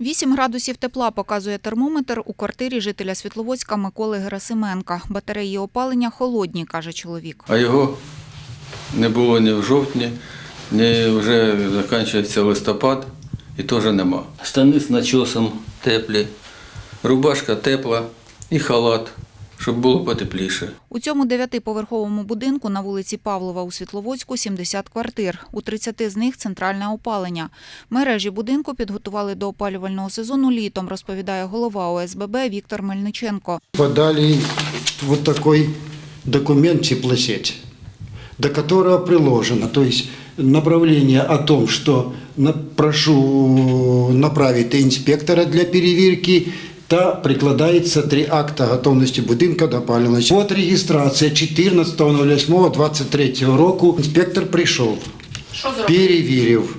8 градусів тепла показує термометр у квартирі жителя Світловодська Миколи Герасименка. Батареї опалення холодні, каже чоловік. А його не було ні в жовтні, ні вже закінчується листопад і теж нема. Штани з начосом теплі, рубашка тепла і халат, щоб було потепліше. У цьому дев'ятиповерховому будинку на вулиці Павлова у Світловодську 70 квартир. У 30 з них центральне опалення. Мережі будинку підготували до опалювального сезону літом, розповідає голова ОСББ Віктор Мельниченко. подали вот такой документ «Теплосеть», до которого приложено, то есть направление о том, что на- прошу направить инспектора для перевірки, та прикладається три акта готовності будинка до опалювання. От реєстрація 14.08.23 року. Інспектор прийшов, перевірив.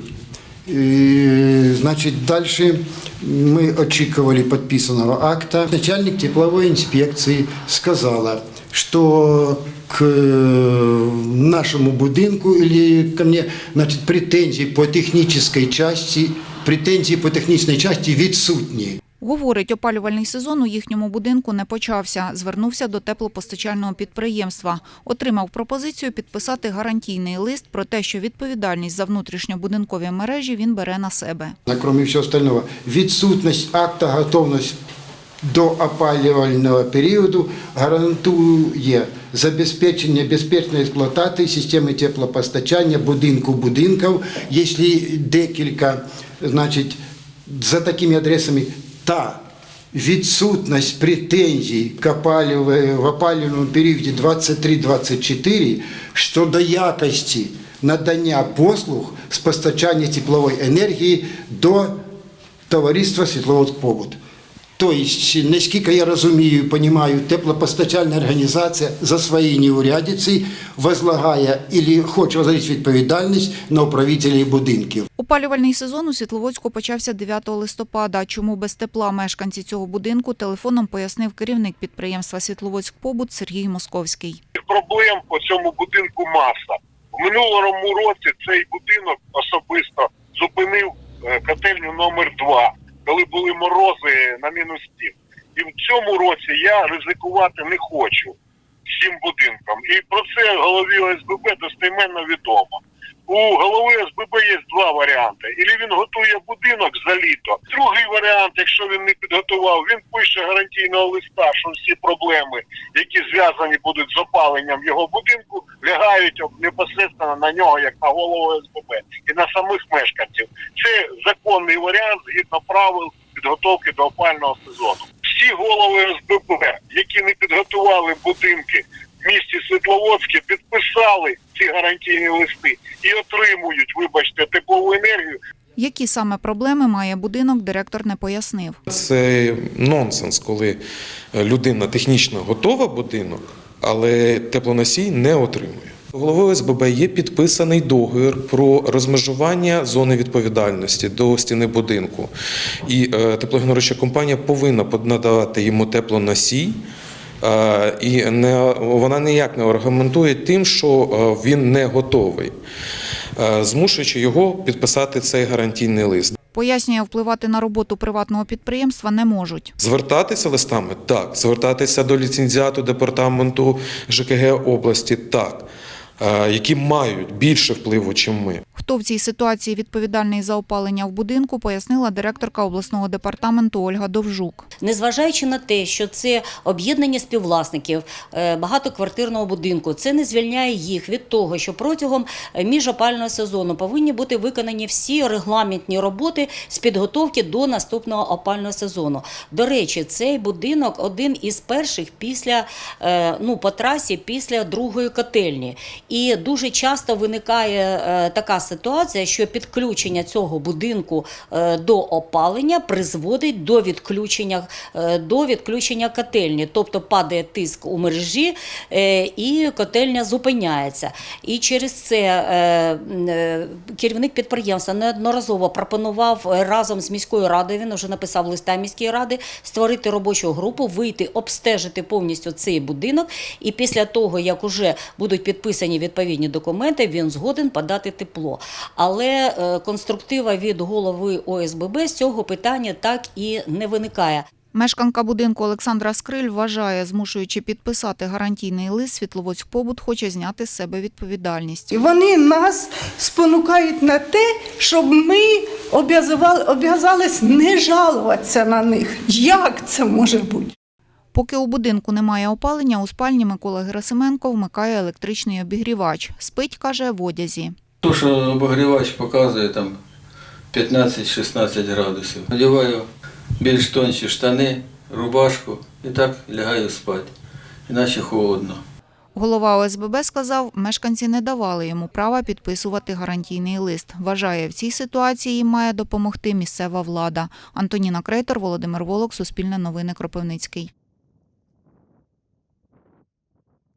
І, значить, далі ми очікували підписаного акта. Начальник теплової інспекції сказала, що к э, нашему будинку или ко мне значит, претензии по технической части, претензии по технічній часті відсутні. Говорить, опалювальний сезон у їхньому будинку не почався. Звернувся до теплопостачального підприємства. Отримав пропозицію підписати гарантійний лист про те, що відповідальність за внутрішньобудинкові мережі він бере на себе. А кроме всього остального, відсутність акта готовності до опалювального періоду гарантує забезпечення безпечної експлуатації системи теплопостачання будинку будинків, якщо декілька, значить, за такими адресами та відсутність претензій в опалювальному періоді 23-24 щодо якості надання послуг з постачання теплової енергії до товариства «Світловодськ-Побут». Тобто, наскільки я розумію, розумію, теплопостачальна організація за свої неурядиці возлагає або хоче возложити відповідальність на управителів будинків. Опалювальний сезон у Світловодську почався 9 листопада. Чому без тепла мешканці цього будинку телефоном пояснив керівник підприємства Світловодськ-Побут Сергій Московський. проблем по цьому будинку маса. В минулому році цей будинок особисто зупинив е, котельню номер 2 коли були морози на мінус 7. І в цьому році я ризикувати не хочу з цим будинком. І про це голові ОСББ достеменно відомо. У голови ОСББ є два варіанти. Ілі він готує будинок за літо. Другий варіант, якщо він не підготував, він пише гарантійного листа, що всі проблеми, які зв'язані будуть з опаленням його будинку, лягають непосередньо на нього, як на голову ОСББ, і на самих мешканців. Це законний варіант згідно правил підготовки до опального сезону. Всі голови ОСББ, які не підготували будинки в місті Світловодське, підписали ці гарантійні листи і отримують, вибачте, теплову енергію Які саме проблеми має будинок, директор не пояснив. Це нонсенс, коли людина технічно готова будинок, але теплоносій не отримує. Головою СББ є підписаний договір про розмежування зони відповідальності до стіни будинку. І е, теплогенеруюча компанія повинна надавати йому теплоносій. Е, І не, вона ніяк не аргументує тим, що е, він не готовий, е, змушуючи його підписати цей гарантійний лист. Пояснює, впливати на роботу приватного підприємства не можуть. Звертатися листами так. Звертатися до ліцензіату департаменту ЖКГ області так, які мають більше впливу, ніж ми. Хто в цій ситуації відповідальний за опалення в будинку, пояснила директорка обласного департаменту Ольга Довжук. Незважаючи на те, що це об'єднання співвласників е, багатоквартирного будинку, це не звільняє їх від того, що протягом е, міжопального сезону повинні бути виконані всі регламентні роботи з підготовки до наступного опального сезону. До речі, цей будинок один із перших після е, ну по трасі після другої котельні. І дуже часто виникає така ситуація, що підключення цього будинку е, до опалення призводить до відключення, е, до відключення котельні, тобто падає тиск у мережі е, і котельня зупиняється. І через це керівник підприємства неодноразово пропонував разом з міською радою, він вже написав листа міської ради, створити робочу групу, вийти, обстежити повністю цей будинок. І після того, як уже будуть підписані відповідні документи, він згоден подати тепло. Але е, конструктива від голови ОСББ з цього питання так і не виникає. Мешканка будинку Олександра Скриль вважає, змушуючи підписати гарантійний лист, Світловодськ побут хоче зняти з себе відповідальність. Вони нас спонукають на те, щоб ми обязались не жалуватися на них. Як це може бути? Поки у будинку немає опалення, у спальні Микола Герасименко вмикає електричний обігрівач. Спить, каже, в одязі. То, що обогрівач показує там 15-16 градусів. Надіваю більш тонші штани, рубашку і так лягаю спати. Іначе холодно. Голова ОСББ сказав, мешканці не давали йому права підписувати гарантійний лист. Вважає, в цій ситуації має допомогти місцева влада. Антоніна Крейтор, Володимир Волок, Суспільне новини Кропивницький.